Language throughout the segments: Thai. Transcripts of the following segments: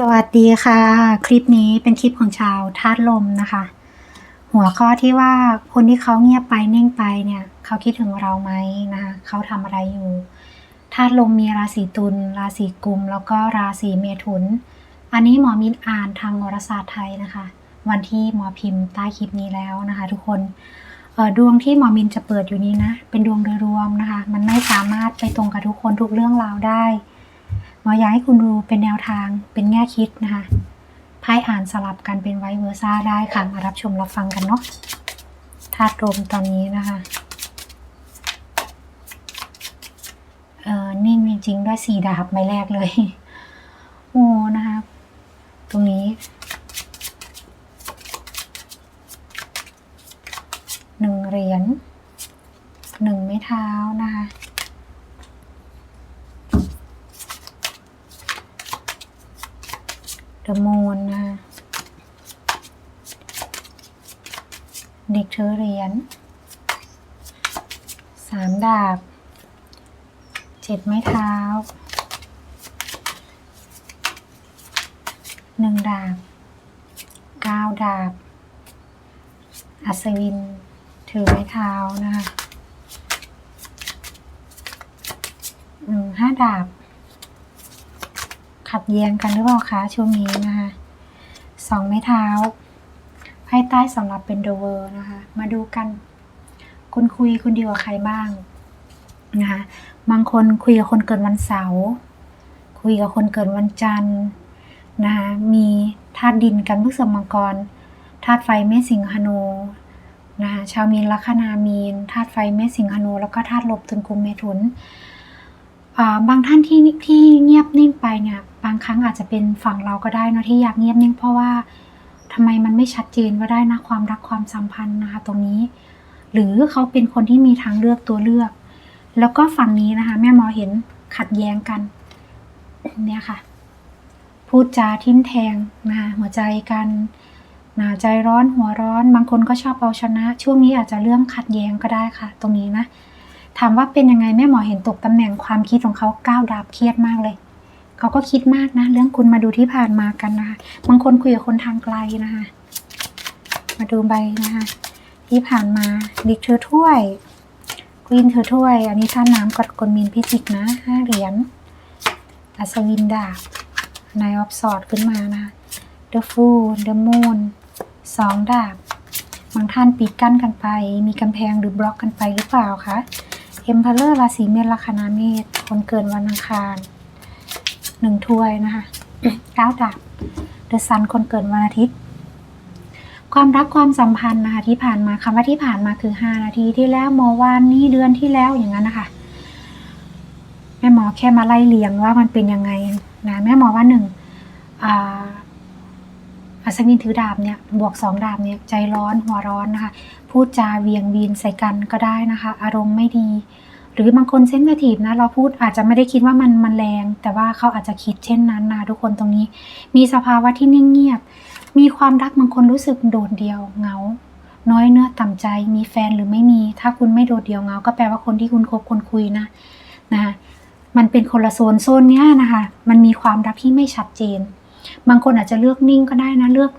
สวัสดีค่ะ คลิปนี้เป็นคลิปของชาวธาตุลมนะคะ หัวข้อที่ว่าคนที่เขาเงียบไปนิ่งไปเนี่ย เขาคิดถึงเราไหมนะคะเขาทำอะไรอยู่ธาตุลมมีราศีตุลราศีกุม แล้วก็ราศีเมถุน อันนี้หมอมินอ่านทางโหราศาสตร์ไทยนะคะ วันที่หมอพิมพ์ใต้คลิปนี้แล้วนะคะ ทุกคนดวงที่หมอมินจะเปิดอยู่นี้นะเป็นดวงโดยรวมนะคะ มันไม่สามารถไปตรงกับทุกคนทุกเรื่องราวได้ หมออยากให้คุณดูเป็นแนวทางเป็นแง่คิดนะคะไพ่อ่านสลับกันเป็นไวเวอร์ซ่าได้ค่ะมารับชมรับฟังกันเนาะธาตุลมตอนนี้นะคะเออนิ่งจริงๆด้วยสี่ดาบใบแรกเลย โอ้นะคะ ตรงนี้ หนึ่งเหรียญหนึ่งไม้เท้านะคะ เดอะมูนนะคะ เด็กเธอเหรียญสามดาบเจ็ดไม้เท้าหนึ่งดาบเก้าดาบ อัศวิน ถือไม้เท้านะคะอืมห้าดาบ ขัดแย้งกันหรือเปล่าคะช่วงนี้นะคะสองไม้เท้า ไพ่ใต้สำหรับเป็นเดอะเวอร์นะคะ มาดูกัน คุณคุยคุณดีกว่าใครบ้างนะคะ บางคนคุยกับคนเกิดวันเสาร์คุยกับคนเกิดวันจันทร์นะคะมีธาตุดินกันพฤกษภมังกรธาตุไฟเมษสิงหนูนะคะชาวมีนลัคนามีนธาตุไฟเมษสิงหนูแล้วก็ธาตุลบตุลกุมเมถุนอ่าบางท่านที่ที่เงียบนิ่งไปเนี่ยบางครั้งอาจจะเป็นฝั่งเราก็ได้นะที่อยากเงียบนิ่งเพราะว่า ทำไมมันไม่ชัดเจนก็ได้นะความรักความสัมพันธ์นะคะ ตรงนี้ หรือเขาเป็นคนที่มีทางเลือกตัวเลือก แล้วก็ฝั่งนี้นะคะ แม่หมอเห็นขัดแย้งกันเนี่ยค่ะ พูดจาทิมแทงนะคะหัวใจกันหนะใจร้อนหัวร้อน บางคนก็ชอบเอาชนะ ช่วงนี้อาจจะเรื่องขัดแย้งก็ได้ค่ะ ตรงนี้นะถามว่าเป็นยังไงแม่หมอเห็นตกตำแหน่งความคิดของเขาก้าวดาบเครียดมากเลย เขาก็คิดมากนะ เรื่องคุณมาดูที่ผ่านมากันนะคะ บางคนคุยกับคนทางไกลนะคะ มาดูใบนะคะ ที่ผ่านมาดิกเธอถ้วยควีนเธอถ้วย อันนี้ท่านน้ำกดกลมินพิจิกนะห้าเหรียญอัศวินดาบนายออฟสอดขึ้นมานะคะเดอะฟูเดอะมูนสองดาบบางท่านปิดกั้นกันไป มีกำแพงหรือบล็อกกันไปหรือเปล่าคะเอ็มพ r เลอร์ราศีเมษลัคนาเมษคนเกิดวันอังคาร หนึ่งถ้วยนะคะเก้าดาบเดอะซันคนเกิดวันอาทิตย์ ความรักความสัมพันธ์นะคะที่ผ่านมาคำว่าที่ผ่านมาคือห้านาทีที่แล้วมอวานนี้เดือนที่แล้วอย่างนั้นนะคะแม่หมอแค่มาไล่เลียงว่ามันเป็นยังไงนะแม่หมอว่าหนึ่งอ่าอัศวินถือดาบเนี่ยบวกสองดาบเนี่ยใจร้อนหัวร้อนนะคะ พูดจาเวียงวีนใส่กันก็ได้นะคะ อารมณ์ไม่ดี หรือบางคนเซนซิทีฟนะเราพูดอาจจะไม่ได้คิดว่ามันมันแรง แต่ว่าเขาอาจจะคิดเช่นนั้นนะทุกคนตรงนี้ มีสภาวะที่นิ่งเงียบ มีความรักบางคนรู้สึกโดดเดี่ยวเหงา น้อยเนื้อต่ำใจ มีแฟนหรือไม่มี ถ้าคุณไม่โดดเดี่ยวเหงา ก็แปลว่าคนที่คุณคบคนคุยนะนะคะมันเป็นคนละโซนโซนเนี้ยนะคะ มันมีความรักที่ไม่ชัดเจน บางคนอาจจะเลือกนิ่งก็ได้นะเลือก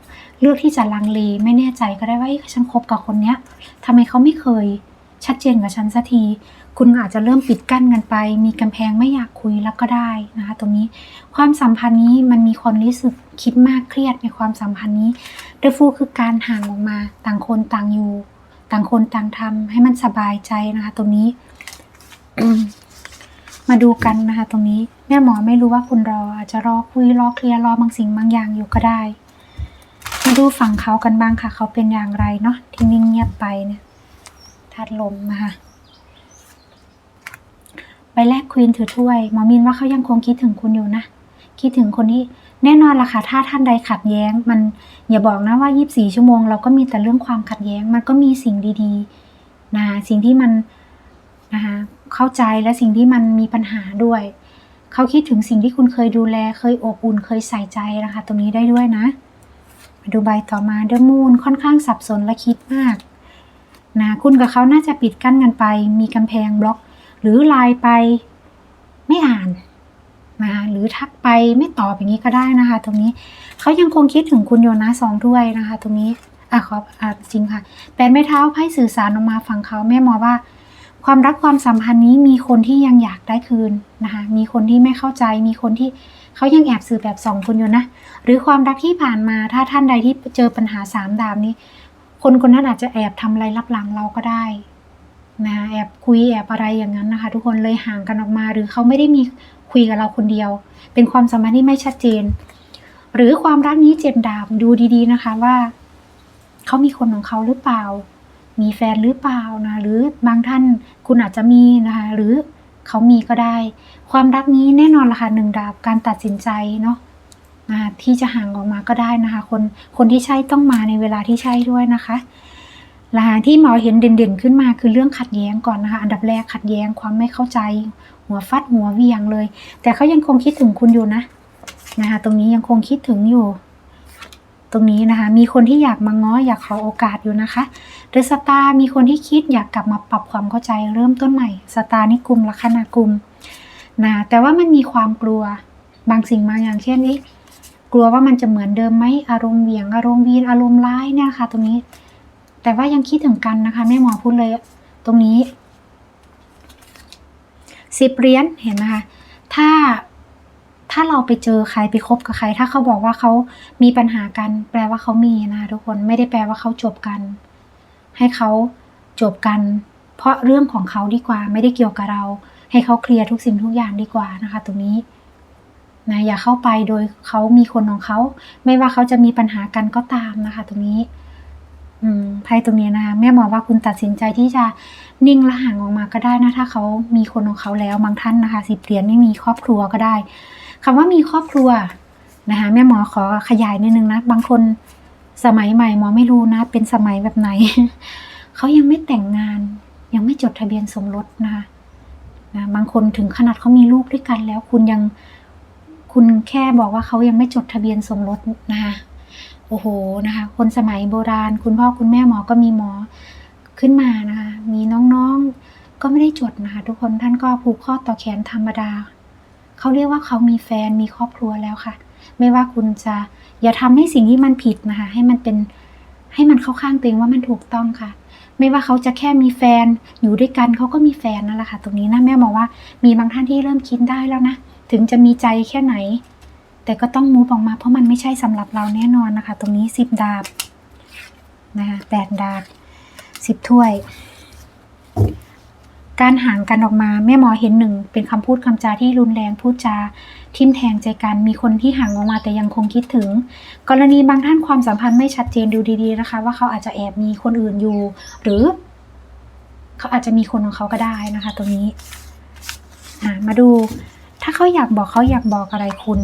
เลือกที่จะลังเลไม่แน่ใจก็ได้ว่าฉันคบกับคนเนี้ยทำไมเขาไม่เคยชัดเจนกับฉันสักที คุณอาจจะเริ่มปิดกั้นกันไป มีกำแพงไม่อยากคุยแล้วก็ได้นะคะตรงนี้ความสัมพันธ์นี้มันมีคนรู้สึกคิดมากเครียดในความสัมพันธ์นี้เดฟูคือการห่างออกมาต่างคนต่างอยู่ ต่างคนต่างทำให้มันสบายใจนะคะตรงนี้ มาดูกันนะคะตรงนี้แม่หมอไม่รู้ว่าคุณรออาจจะรอคุยรอเคลียร์รอบางสิ่งบางอย่างอยู่ก็ได้มาดูฝั่งเขากันบ้างค่ะ เขาเป็นอย่างไรเนาะที่นิ่งเงียบไปเนี่ยธาตุลมนะคะ ใบแรกควีนถือถ้วย หมอมินว่าเขายังคงคิดถึงคุณอยู่นะ คิดถึงคนที่แน่นอนล่ะค่ะ ถ้าท่านใดขัดแย้ง มันอย่าบอกนะว่า 24 ชั่วโมง เราก็มีแต่เรื่องความขัดแย้ง มันก็มีสิ่งดีๆนะสิ่งที่มันนะคะเข้าใจและสิ่งที่มันมีปัญหาด้วย เขาคิดถึงสิ่งที่คุณเคยดูแล เคยอบอุ่น เคยใส่ใจนะคะ ตรงนี้ได้ด้วยนะ มาดูใบต่อมาเดมูนค่อนข้างสับสนและคิดมากนะคุณกับเขาน่าจะปิดกั้นกันไป มีกำแพงบล็อก หรือไลน์ไปไม่อ่านนะคะหรือทักไปไม่ตอบอย่างนี้ก็ได้นะคะ ตรงนี้เขายังคงคิดถึงคุณอยู่นะสองถ้วยนะคะ ตรงนี้อะขออะจริงค่ะแปดไม้เท้าไพ่สื่อสารออกมาฝั่งเขาแม่มอว่า ความรักความสัมพันธ์นี้มีคนที่ยังอยากได้คืนนะคะมีคนที่ไม่เข้าใจมีคนที่เขายังแอบสื่อแบบสองคนอยู่นะ หรือความรักที่ผ่านมาถ้าท่านใดที่เจอปัญหาสามดาบนี้ คนคนนั้นอาจจะแอบทำอะไรลับหลังเราก็ได้ นะแอบคุยแอบอะไรอย่างนั้นนะคะ ทุกคนเลยห่างกันออกมาหรือเขาไม่ได้มีคุยกับเราคนเดียว เป็นความสัมพันธ์ที่ไม่ชัดเจน หรือความรักนี้เจ็บดาบดูดีๆนะคะว่าเขามีคนของเขาหรือเปล่า มีแฟนหรือเปล่านะหรือบางท่านคุณอาจจะมีนะคะหรือเขามีก็ได้ ความรักนี้แน่นอนละค่ะหนึ่งดาบการตัดสินใจเนาะนะคะที่จะห่างออกมาก็ได้นะคะ คนคนที่ใช่ต้องมาในเวลาที่ใช่ด้วยนะคะ และที่หมอเห็นเด่นๆขึ้นมาคือเรื่องขัดแย้งก่อนนะคะ อันดับแรกขัดแย้งความไม่เข้าใจ หัวฟัดหัวเวียงเลย แต่เขายังคงคิดถึงคุณอยู่นะนะคะตรงนี้ยังคงคิดถึงอยู่ ตรงนี้นะคะมีคนที่อยากมาง้ออยากขอโอกาสอยู่นะคะหรือสตาร์มีคนที่คิดอยากกลับมาปรับความเข้าใจเริ่มต้นใหม่สตาร์นี่กลุ่มลัคนากุมนะแต่ว่ามันมีความกลัวบางสิ่งบางอย่างเช่นนี้กลัวว่ามันจะเหมือนเดิมไหมอารมณ์เวี่ยงอารมณ์วีนอารมณ์ร้ายเนี่ยค่ะ ตรงนี้ แต่ว่ายังคิดถึงกันนะคะแม่หมอพูดเลย ตรงนี้สิบเหรียญเห็นนะคะถ้าถ้าเราไปเจอใครไปคบกับใคร ถ้าเขาบอกว่าเขามีปัญหากัน แปลว่าเขามีนะคะทุกคนไม่ได้แปลว่าเขาจบกัน ให้เขาจบกัน เพราะเรื่องของเขาดีกว่า ไม่ได้เกี่ยวกับเรา ให้เขาเคลียร์ทุกสิ่งทุกอย่างดีกว่านะคะ ตรงนี้นะอย่าเข้าไปโดยเขามีคนของเขา ไม่ว่าเขาจะมีปัญหากันก็ตามนะคะ ตรงนี้ ไพ่ตรงนี้นะคะแม่หมอว่าคุณตัดสินใจที่จะนิ่งและห่างออกมาก็ได้นะ ถ้าเขามีคนของเขาแล้วบางท่านนะคะสิบเหรียญไม่มีครอบครัวก็ได้คำว่ามีครอบครัวนะคะแม่หมอขอขยายนิดนึงนะ บางคนสมัยใหม่หมอไม่รู้นะ เป็นสมัยแบบไหน เขายังไม่แต่งงาน ยังไม่จดทะเบียนสมรสนะคะนะบางคนถึงขนาดเขามีลูกด้วยกันแล้ว คุณยังคุณแค่บอกว่าเขายังไม่จดทะเบียนสมรสนะคะ โอ้โหนะคะ คนสมัยโบราณ คุณพ่อคุณแม่หมอก็มีหมอขึ้นมานะคะ มีน้องๆก็ไม่ได้จดนะคะ ทุกคนท่านก็ผูกข้อต่อแขนธรรมดาเขาเรียกว่าเขามีแฟนมีครอบครัวแล้วค่ะ ไม่ว่าคุณจะอย่าทำให้สิ่งที่มันผิดนะคะ ให้มันเป็นให้มันเข้าข้างตัวเองว่ามันถูกต้องค่ะ ไม่ว่าเขาจะแค่มีแฟนอยู่ด้วยกันเขาก็มีแฟนนั่นแหละค่ะ ตรงนี้นะแม่มองว่ามีบางท่านที่เริ่มคิดได้แล้วนะถึงจะมีใจแค่ไหน แต่ก็ต้องมูฟออกมาเพราะมันไม่ใช่สำหรับเราแน่นอนนะคะ ตรงนี้สิบดาบนะคะแปดดาบสิบถ้วย การห่างกันออกมาแม่หมอเห็นหนึ่งเป็นคำพูดคำจาที่รุนแรงพูดจาทิมแทงใจกันมีคนที่ห่างออกมาแต่ยังคงคิดถึง กรณีบางท่านความสัมพันธ์ไม่ชัดเจนดูดีๆนะคะ ว่าเขาอาจจะแอบมีคนอื่นอยู่ หรือ เขาอาจจะมีคนของเขาก็ได้นะคะ ตรงนี้มาดูถ้าเขาอยากบอกเขาอยากบอกอะไรคุณ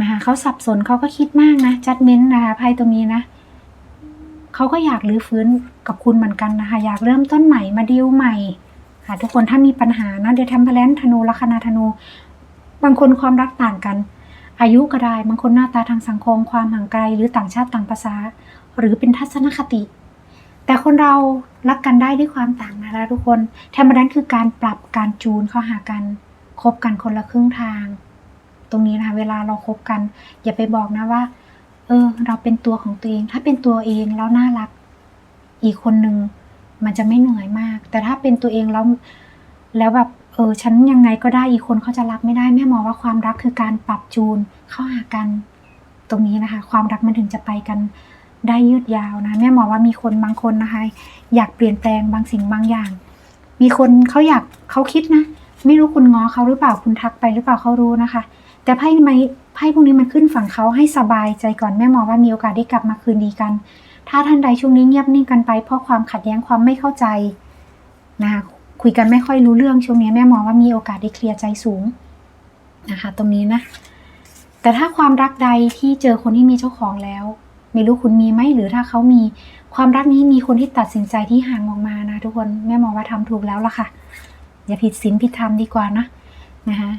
นะคะเขาสับสนเขาก็คิดมากนะจัดเม้นนะคะไพ่ตรงนี้นะเขาก็อยากรื้อฟื้นกับคุณเหมือนกันนะคะ อยากเริ่มต้นใหม่มาดิวใหม่ ค่ะ ทุกคนถ้ามีปัญหานะเดี๋ยวทำพลนธนูลัคนาธนู บางคนความรักต่างกัน อายุก็ได้บางคนหน้าตาทางสังคม ความห่างไกล หรือต่างชาติต่างภาษา หรือเป็นทัศนคติ แต่คนเรารักกันได้ด้วยความต่างนะคะทุกคนแทมานั้นคือการปรับการจูนเข้าหากันคบกันคนละครึ่งทาง ตรงนี้นะคะเวลาเราคบกัน อย่าไปบอกนะว่า เออ เราเป็นตัวของตัวเอง ถ้าเป็นตัวเองแล้วน่ารัก อีกคนนึงมันจะไม่เหนื่อยมาก แต่ถ้าเป็นตัวเองแล้วแล้วแบบเออฉันยังไงก็ได้อีกคนเขาจะรับไม่ได้แม่มองว่าความรักคือการปรับจูนเข้าหากัน ตรงนี้นะคะ ความรักมันถึงจะไปกันได้ยืดยาวนะ แม่มองว่ามีคนบางคนนะคะ อยากเปลี่ยนแปลงบางสิ่งบางอย่าง มีคนเขาอยากเขาคิดนะ ไม่รู้คุณง้อเขาหรือเปล่าคุณทักไปหรือเปล่าเขารู้นะคะ แต่ไพ่ไมไพ่พวกนี้มันขึ้นฝั่งเขาให้สบายใจก่อนแม่มองว่ามีโอกาสได้กลับมาคืนดีกัน ถ้าท่านใดช่วงนี้เงียบนิ่งกันไปเพราะความขัดแย้งความไม่เข้าใจนะคะคุยกันไม่ค่อยรู้เรื่องช่วงนี้แม่มองว่ามีโอกาสได้เคลียร์ใจสูงนะคะตรงนี้นะ แต่ถ้าความรักใดที่เจอคนที่มีเจ้าของแล้ว ไม่รู้คุณมีไหมหรือถ้าเขามีความรักนี้มีคนที่ตัดสินใจที่ห่างออกมานะทุกคนแม่มองว่าทำถูกแล้วล่ะค่ะ อย่าผิดศีลผิดธรรมดีกว่านะนะคะ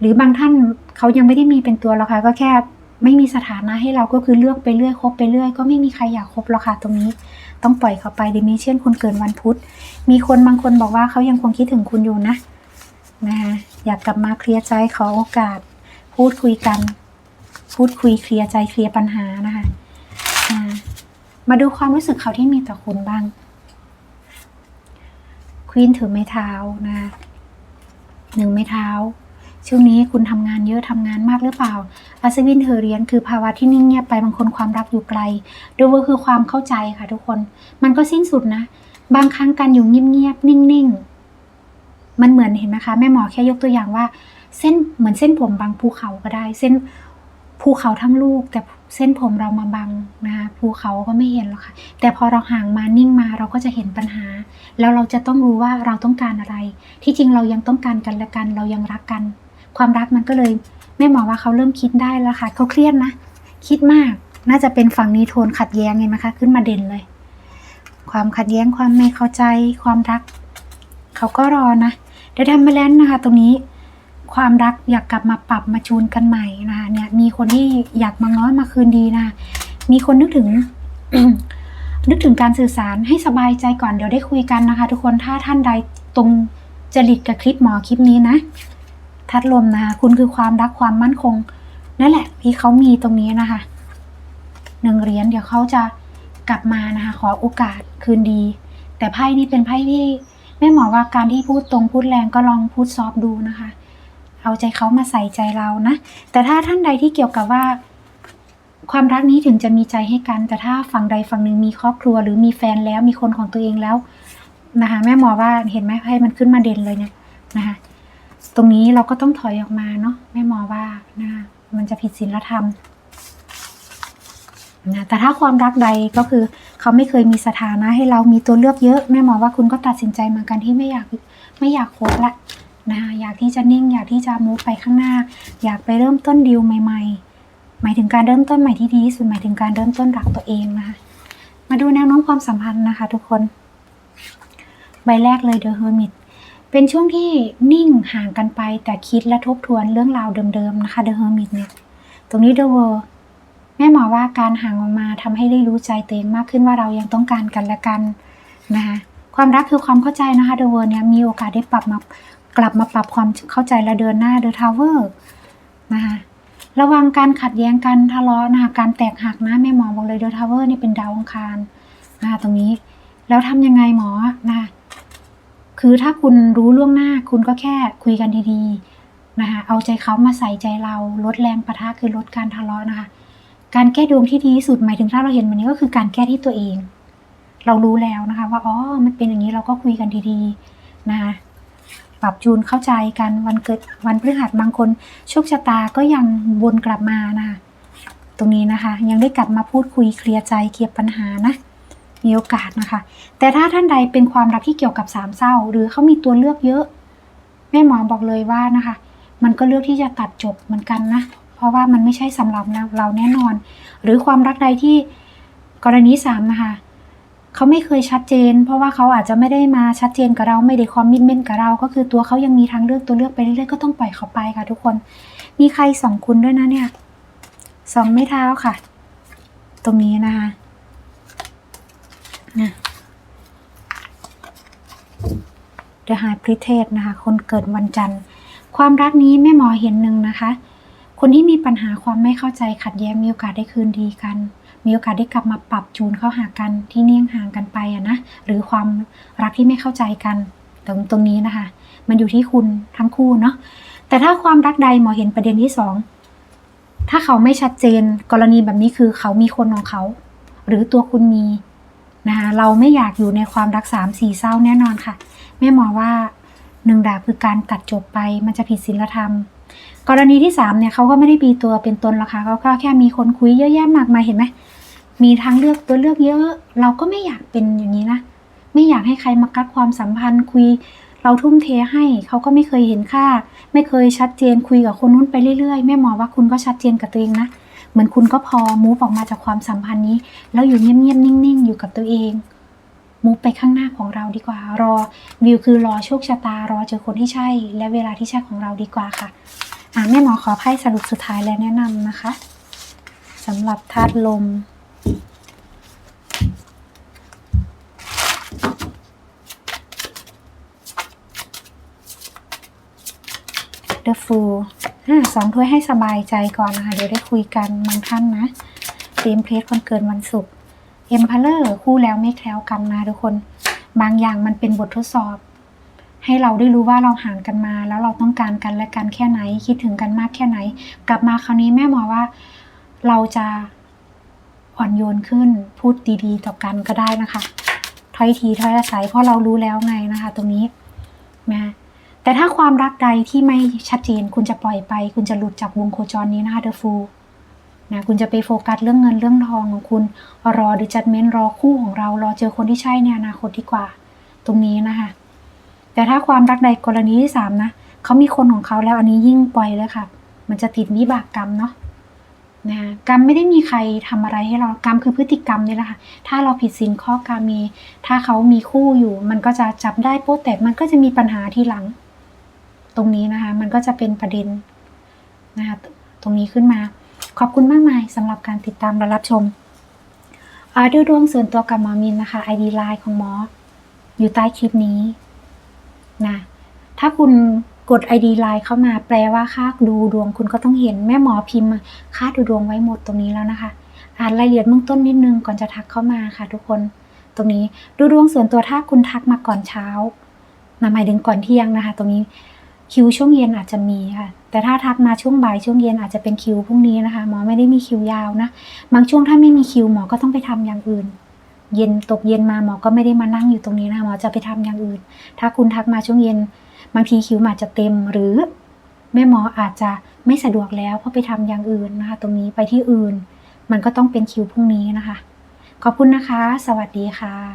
หรือบางท่านเขายังไม่ได้มีเป็นตัวหรอกค่ะก็แค่ไม่มีสถานะให้เราก็คือเลือกไปเรื่อยคบไปเรื่อยก็ไม่มีใครอยากคบหรอกค่ะตรงนี้ ต้องปล่อยเขาไปดิมิเช่นคนเกิดวันพุธ มีคนบางคนบอกว่าเขายังคงคิดถึงคุณอยู่นะนะคะอยากกลับมาเคลียร์ใจขอโอกาส พูดคุยกัน พูดคุยเคลียร์ใจเคลียร์ปัญหานะคะมาดูความรู้สึกเขาที่มีต่อคุณบ้างควีนถือไม้เท้านะหนึ่งไม้เท้า ช่วงนี้คุณทำงานเยอะทำงานมากหรือเปล่า อัศวินเธอเรียนคือภาวะที่นิ่งเงียบไปบางคนความรักอยู่ไกลดูว่าคือความเข้าใจค่ะทุกคน มันก็สิ้นสุดนะ บางครั้งการอยู่เงียบๆนิ่งๆ มันเหมือนเห็นไหมคะแม่หมอแค่ยกตัวอย่างว่า เส้นเหมือนเส้นผมบางภูเขาก็ได้ เส้นภูเขาทั้งลูก แต่เส้นผมเรามาบังนะคะภูเขาก็ไม่เห็นหรอกค่ะ แต่พอเราห่างมานิ่งมาเราก็จะเห็นปัญหา แล้วเราจะต้องรู้ว่าเราต้องการอะไร ที่จริงเรายังต้องการกันและกัน เรายังรักกัน ความรักมันก็เลยแม่หมอว่าเขาเริ่มคิดได้แล้วค่ะเขาเครียดนะ คิดมากน่าจะเป็นฝั่งนี้โทนขัดแย้งไงนะคะ ขึ้นมาเด่นเลย ความขัดแย้งความไม่เข้าใจความรัก เขาก็รอนะเดี๋ยวทำมาแล้วนะคะ ตรงนี้ความรักอยากกลับมาปรับมาจูนกันใหม่นะคะเนี่ยมีคนที่อยากมาง้อมาคืนดีนะคะมีคนนึกถึง นึกถึงการสื่อสารให้สบายใจก่อนเดี๋ยวได้คุยกันนะคะ ทุกคนถ้าท่านใดตรงจริตกับคลิปหมอคลิปนี้นะ ทัดลมนะคะคุณคือความรักความมั่นคง นั่นแหละที่เขามีตรงนี้นะคะหนึ่งเหรียญเดี๋ยวเขาจะกลับมานะคะ ขอโอกาสคืนดี แต่ไพ่นี่เป็นไพ่ที่แม่หมอว่าการที่พูดตรงพูดแรงก็ลองพูดซอฟดูนะคะ เอาใจเขามาใส่ใจเรานะ แต่ถ้าท่านใดที่เกี่ยวกับว่า ความรักนี้ถึงจะมีใจให้กัน แต่ถ้าฝั่งใดฝั่งหนึ่งมีครอบครัว หรือมีแฟนแล้วมีคนของตัวเองแล้วนะคะ แม่หมอว่าเห็นไหมไพ่มันขึ้นมาเด่นเลยเนี่ยนะคะ ตรงนี้เราก็ต้องถอยออกมาเนาะแม่หมอว่านะคะมันจะผิดศีลธรรมนะแต่ถ้าความรักใดก็คือเขาไม่เคยมีสถานะให้เรามีตัวเลือกเยอะแม่หมอว่าคุณก็ตัดสินใจเหมือนกันที่ไม่อยากไม่อยากคบละนะคะอยากที่จะนิ่ง อยากที่จะมูฟไปข้างหน้า อยากไปเริ่มต้นดิวใหม่ ๆ หมายถึงการเริ่มต้นใหม่ที่ดีที่สุดหมายถึงการเริ่มต้นรักตัวเองนะคะมาดูแนวโน้มความสัมพันธ์นะคะ ทุกคน ใบแรกเลย The Hermit เเป็นช่วงที่นิ่งห่างกันไป แต่คิดและทบทวนเรื่องราวเดิมๆนะคะ The Hermit เนี่ยตรงนี้ The World แม่หมอว่าการห่างออกมาทำให้ได้รู้ใจตัวเองมากขึ้นว่าเรายังต้องการกันและกันนะคะความรักคือความเข้าใจนะคะ The World เนี่ยมีโอกาสได้ปรับมากลับมาปรับความเข้าใจและเดินหน้า The Tower นะคะระวังการขัดแย้งกันทะเลาะนะคะการแตกหักนะแม่หมอบอกเลย The Tower นี่เป็นดาวอังคารนะคะตรงนี้ แล้วทำยังไงหมอนะคะ คือถ้าคุณรู้ล่วงหน้าคุณก็แค่คุยกันดีๆนะคะเอาใจเขามาใส่ใจเราลดแรงประทะคือลดการทะเลาะนะคะ การแก้ดวงที่ดีที่สุดหมายถึงถ้าเราเห็นมันนี้ก็คือการแก้ที่ตัวเอง เรารู้แล้วนะคะ ว่าอ๋อมันเป็นอย่างนี้เราก็คุยกันดีๆนะคะปรับจูนเข้าใจกันวันเกิดวันพฤหัสบางคนโชคชะตาก็ยังวนกลับมานะคะตรงนี้นะคะ ยังได้กลับมาพูดคุยเคลียร์ใจเคลียร์ปัญหานะ มีโอกาสนะคะ แต่ถ้าท่านใดเป็นความรักที่เกี่ยวกับสามเศร้า หรือเขามีตัวเลือกเยอะ แม่หมอบอกเลยว่านะคะ มันก็เลือกที่จะตัดจบเหมือนกันนะ เพราะว่ามันไม่ใช่สำหรับเราเราแน่นอน หรือความรักใดที่กรณีสามนะคะเขาไม่เคยชัดเจน เพราะว่าเขาอาจจะไม่ได้มาชัดเจนกับเราไม่ได้คอมมิชเมนต์กับเรา ก็คือตัวเขายังมีทางเลือกตัวเลือกไปเรื่อยๆก็ต้องปล่อยเขาไปค่ะทุกคน มีใครสองคุณด้วยนะเนี่ยสองไม่เท้าค่ะ ตรงนี้นะคะ นะ The High Priestess นะคะ คนเกิดวันจันทร์ ความรักนี้แม่หมอเห็นหนึ่งนะคะ คนที่มีปัญหาความไม่เข้าใจขัดแย้งมีโอกาสได้คืนดีกัน มีโอกาสได้กลับมาปรับจูนเข้าหากันที่เนิ่ยงห่างกันไปอะนะ หรือความรักที่ไม่เข้าใจกันตรงตรงนี้นะคะ มันอยู่ที่คุณทั้งคู่เนาะ แต่ถ้าความรักใดหมอเห็นประเด็นที่สองถ้าเขาไม่ชัดเจน กรณีแบบนี้คือเขามีคนของเขา หรือตัวคุณมี นะคะ เราไม่อยากอยู่ในความรักสามสี่เศร้าแน่นอนค่ะ แม่หมอว่าหนึ่งดาบคือการตัดจบไปมันจะผิดศีลธรรม กรณีที่สามเนี่ยเขาก็ไม่ได้มีตัวเป็นตนหรอกค่ะเขาก็แค่มีคนคุยเยอะแยะมากมายเห็นไหมมีทางเลือกตัวเลือกเยอะ เราก็ไม่อยากเป็นอย่างนี้นะไม่อยากให้ใครมากัดความสัมพันธ์คุย เราทุ่มเทให้เขาก็ไม่เคยเห็นค่า ไม่เคยชัดเจนคุยกับคนนู้นไปเรื่อยๆแม่หมอว่าคุณก็ชัดเจนกับตัวเองนะ เหมือนคุณก็พอมูฟออกมาจากความสัมพันธ์นี้ แล้วอยู่เงียบๆนิ่ง ๆ อยู่กับตัวเองมูฟไปข้างหน้าของเราดีกว่า รอวิวคือรอโชคชะตา รอเจอคนที่ใช่ และเวลาที่ใช่ของเราดีกว่าค่ะอ่าแม่หมอขอไพ่สรุปสุดท้ายและแนะนำนะคะสำหรับธาตุลมเดอะฟู สองถ้วยให้สบายใจก่อนนะคะ เดี๋ยวได้คุยกันบางท่านนะเตรียมเพลสคนเกิดวันศุกร์เอ็มพาเลอร์คู่แล้วไม่แคล้วกันนะทุกคน บางอย่างมันเป็นบททดสอบ ให้เราได้รู้ว่าเราห่างกันมา แล้วเราต้องการกันและกันแค่ไหน คิดถึงกันมากแค่ไหน กลับมาคราวนี้แม่หมอว่า เราจะอ่อนโยนขึ้นพูดดีๆ ต่อกันก็ได้นะคะถ้อยทีถ้อยอาศัยเพราะเรารู้แล้วไงนะคะ ตรงนี้นะ แต่ถ้าความรักใดที่ไม่ชัดเจนคุณจะปล่อยไป คุณจะหลุดจากวงโคจรนี้นะคะเดอะฟูนะคุณจะไปโฟกัสเรื่องเงินเรื่องทองของคุณ รอดูจัดเม้นรอคู่ของเรา รอเจอคนที่ใช่ในอนาคตดีกว่า ตรงนี้นะคะแต่ถ้าความรักใดกรณีที่สามนะเขามีคนของเขาแล้วอันนี้ยิ่งปล่อยเลยค่ะ มันจะติดวิบากกรรมเนาะนะกรรมไม่ได้มีใครทำอะไรให้เรากรรมคือพฤติกรรมนี่แหละค่ะ ถ้าเราผิดศีลข้อกรรมมีถ้าเขามีคู่อยู่ มันก็จะจับได้โป๊ะแตกมันก็จะมีปัญหาทีหลัง ตรงนี้นะคะ มันก็จะเป็นประเด็นนะคะตรงนี้ขึ้นมา ขอบคุณมากมายสำหรับการติดตามและรับชมดูดวงส่วนตัวกับหมอมินนะคะ ID ไลน์ของหมอ อยู่ใต้คลิปนี้นะถ้าคุณกด ID ไลน์เข้ามาแปลว่าค่าดูดวงคุณก็ต้องเห็นแม่หมอพิมพ์ค่าดูดวงไว้หมดตรงนี้แล้วนะคะ อ่านรายละเอียดเบื้องต้นนิดนึงก่อนจะทักเข้ามาค่ะ ทุกคนตรงนี้ดูดวงส่วนตัวถ้าคุณทักมาก่อนเช้านะหมายถึงก่อนเที่ยงนะคะ ตรงนี้ คิวช่วงเย็นอาจจะมีค่ะ แต่ถ้าทักมาช่วงบ่ายช่วงเย็นอาจจะเป็นคิวพรุ่งนี้นะคะ หมอไม่ได้มีคิวยาวนะ บางช่วงถ้าไม่มีคิวหมอก็ต้องไปทำอย่างอื่น เย็นตกเย็นมาหมอก็ไม่ได้มานั่งอยู่ตรงนี้นะคะหมอจะไปทำอย่างอื่น ถ้าคุณทักมาช่วงเย็น บางทีคิวอาจจะเต็มหรือ แม่หมออาจจะไม่สะดวกแล้วเพราะไปทำอย่างอื่นนะคะ ตรงนี้ไปที่อื่น มันก็ต้องเป็นคิวพรุ่งนี้นะคะ ขอบคุณนะคะ สวัสดีค่ะ